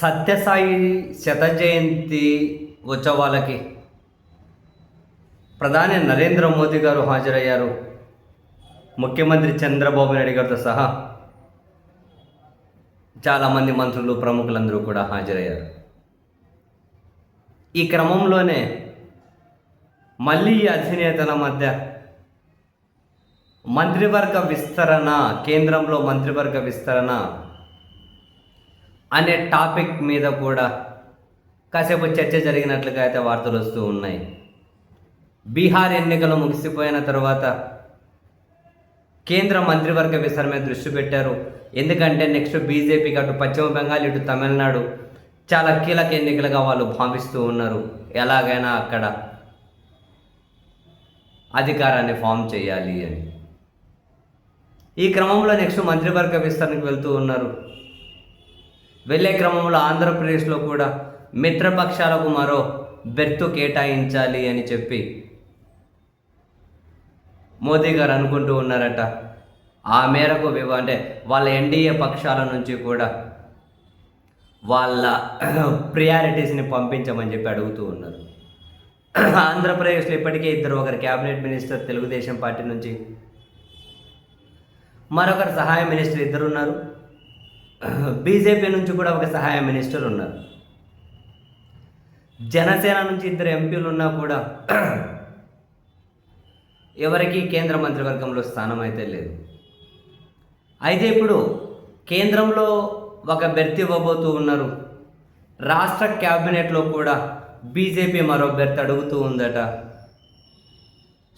సత్యసాయి శత జయంతి ఉత్సవాలకి ప్రధాని నరేంద్ర మోదీ గారు హాజరయ్యారు. ముఖ్యమంత్రి చంద్రబాబు నాయుడు గారితో సహా చాలామంది మంత్రులు ప్రముఖులందరూ కూడా హాజరయ్యారు. ఈ క్రమంలోనే మళ్ళీ ఈ అధినేతల మధ్య మంత్రివర్గ విస్తరణ కేంద్రంలో మంత్రివర్గ విస్తరణ అనే టాపిక్ మీద కూడా కాసేపు చర్చ జరిగినట్లుగా అయితే వార్తలు వస్తూ ఉన్నాయి. బీహార్ ఎన్నికలు ముగిసిపోయిన తర్వాత కేంద్ర మంత్రివర్గ విస్తరణ మీద దృష్టి పెట్టారు. ఎందుకంటే నెక్స్ట్ బీజేపీకి అటు పశ్చిమ బెంగాల్ ఇటు తమిళనాడు చాలా కీలక ఎన్నికలుగా వాళ్ళు భావిస్తూ ఉన్నారు. ఎలాగైనా అక్కడ అధికారాన్ని ఫామ్ చేయాలి అని. ఈ క్రమంలో నెక్స్ట్ మంత్రివర్గ విస్తరణకు వెళ్తూ ఉన్నారు. వెళ్ళే క్రమంలో ఆంధ్రప్రదేశ్లో కూడా మిత్రపక్షాలకు మరో బెర్తు కేటాయించాలి అని చెప్పి మోదీ గారు అనుకుంటూ ఉన్నారట. ఆ మేరకు అంటే వాళ్ళ ఎన్డీఏ పక్షాల నుంచి కూడా వాళ్ళ ప్రియారిటీస్ని పంపించమని చెప్పి అడుగుతూ ఉన్నారు. ఆంధ్రప్రదేశ్లో ఇప్పటికే ఇద్దరు ఒకరు క్యాబినెట్ మినిస్టర్ తెలుగుదేశం పార్టీ నుంచి మరొకరు సహాయ మినిస్టర్ ఇద్దరు ఉన్నారు. బీజేపీ నుంచి కూడా ఒక సహాయ మినిస్టర్ ఉన్నారు. జనసేన నుంచి ఇద్దరు ఎంపీలు ఉన్నా కూడా ఎవరికి కేంద్ర మంత్రివర్గంలో స్థానం అయితే లేదు. అయితే ఇప్పుడు కేంద్రంలో ఒక బెర్త్ ఇవ్వబోతూ ఉన్నారు. రాష్ట్ర క్యాబినెట్లో కూడా బీజేపీ మరో బెర్త్ అడుగుతూ ఉందట.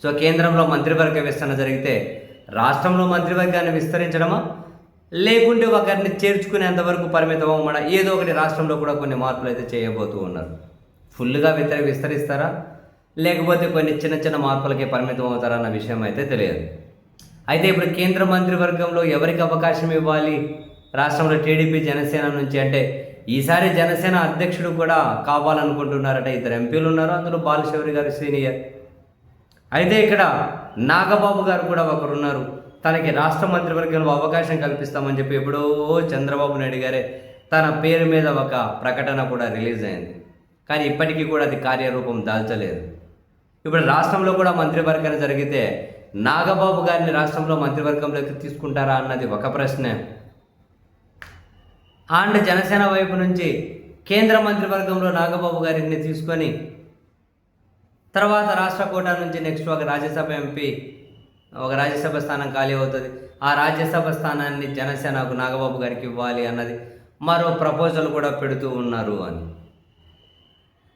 సో కేంద్రంలో మంత్రివర్గ విస్తరణ జరిగితే రాష్ట్రంలో మంత్రివర్గాన్ని విస్తరించడమా? లేకుంటే ఒకరిని చేర్చుకునేంత వరకు పరిమితం అవ్వమడా ఏదో ఒకటి రాష్ట్రంలో కూడా కొన్ని మార్పులు అయితే చేయబోతూ ఉన్నారు. ఫుల్గా వితర విస్తరిస్తారా? లేకపోతే కొన్ని చిన్న చిన్న మార్పులకే పరిమితం అవుతారా అన్న విషయం అయితే తెలియదు. అయితే ఇప్పుడు కేంద్ర మంత్రివర్గంలో ఎవరికి అవకాశం ఇవ్వాలి? రాష్ట్రంలో టీడీపీ జనసేన నుంచి అంటే ఈసారి జనసేన అధ్యక్షుడు కూడా కావాలనుకుంటున్నారట. ఇద్దరు ఎంపీలు ఉన్నారు అందులో బాలశౌరి గారు సీనియర్. అయితే ఇక్కడ నాగబాబు గారు కూడా ఒకరు ఉన్నారు తనకి రాష్ట్ర మంత్రివర్గంలో అవకాశం కల్పిస్తామని చెప్పి ఎప్పుడో చంద్రబాబు నాయుడు గారే తన పేరు మీద ఒక ప్రకటన కూడా రిలీజ్ అయింది. కానీ ఇప్పటికీ కూడా అది కార్యరూపం దాల్చలేదు. ఇప్పుడు రాష్ట్రంలో కూడా మంత్రివర్గం జరిగితే నాగబాబు గారిని రాష్ట్రంలో మంత్రివర్గంలోకి తీసుకుంటారా అన్నది ఒక ప్రశ్నే. అండ్ జనసేన వైపు నుంచి కేంద్ర మంత్రివర్గంలో నాగబాబు గారిని తీసుకొని తర్వాత రాష్ట్ర కోటా నుంచి నెక్స్ట్ ఒక రాజ్యసభ ఎంపీ ఒక రాజ్యసభ స్థానం ఖాళీ అవుతుంది. ఆ రాజ్యసభ స్థానాన్ని జనసేనకు నాగబాబు గారికి ఇవ్వాలి అన్నది మరో ప్రపోజల్ కూడా పెడుతూ ఉన్నారు అని.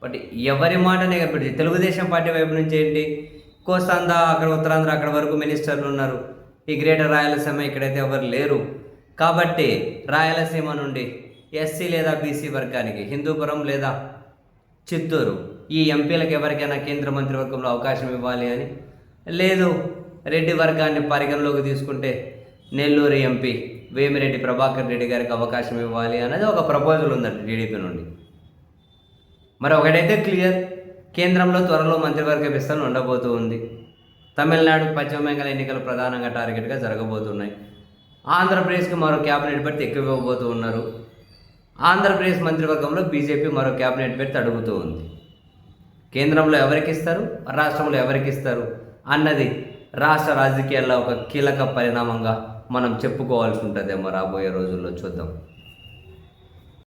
బట్ ఎవరి మాటనే పెడుతుంది తెలుగుదేశం పార్టీ వైపు నుంచి ఏంటి? కోస్తాంధ్ర అక్కడ ఉత్తరాంధ్ర అక్కడ వరకు మినిస్టర్లు ఉన్నారు. ఈ గ్రేటర్ రాయలసీమ ఇక్కడైతే ఎవరు లేరు. కాబట్టి రాయలసీమ నుండి ఎస్సీ లేదా బీసీ వర్గానికి హిందూపురం లేదా చిత్తూరు ఈ ఎంపీలకు ఎవరికైనా కేంద్ర మంత్రివర్గంలో అవకాశం ఇవ్వాలి అని? లేదు. రెడ్డి వర్గాన్ని పరిగణలోకి తీసుకుంటే నెల్లూరు ఎంపీ వేమిరెడ్డి ప్రభాకర్ రెడ్డి గారికి అవకాశం ఇవ్వాలి అనేది ఒక ప్రపోజల్ ఉందండి టీడీపీ నుండి. మరి ఒకటైతే క్లియర్ కేంద్రంలో త్వరలో మంత్రివర్గ విస్తరణ ఉండబోతూ ఉంది. తమిళనాడు పశ్చిమ బెంగాల్ ఎన్నికలు ప్రధానంగా టార్గెట్గా జరగబోతున్నాయి. ఆంధ్రప్రదేశ్కి మరో క్యాబినెట్ పెడితే ఎక్కువ ఇవ్వబోతూ ఉన్నారు. ఆంధ్రప్రదేశ్ మంత్రివర్గంలో బీజేపీ మరో క్యాబినెట్ పెడితే అడుగుతూ ఉంది. కేంద్రంలో ఎవరికి ఇస్తారు? రాష్ట్రంలో ఎవరికి ఇస్తారు? అన్నది రాష్ట్ర రాజకీయాల్లో ఒక కీలక పరిణామంగా మనం చెప్పుకోవాల్సి ఉంటుందేమో రాబోయే రోజుల్లో చూద్దాం.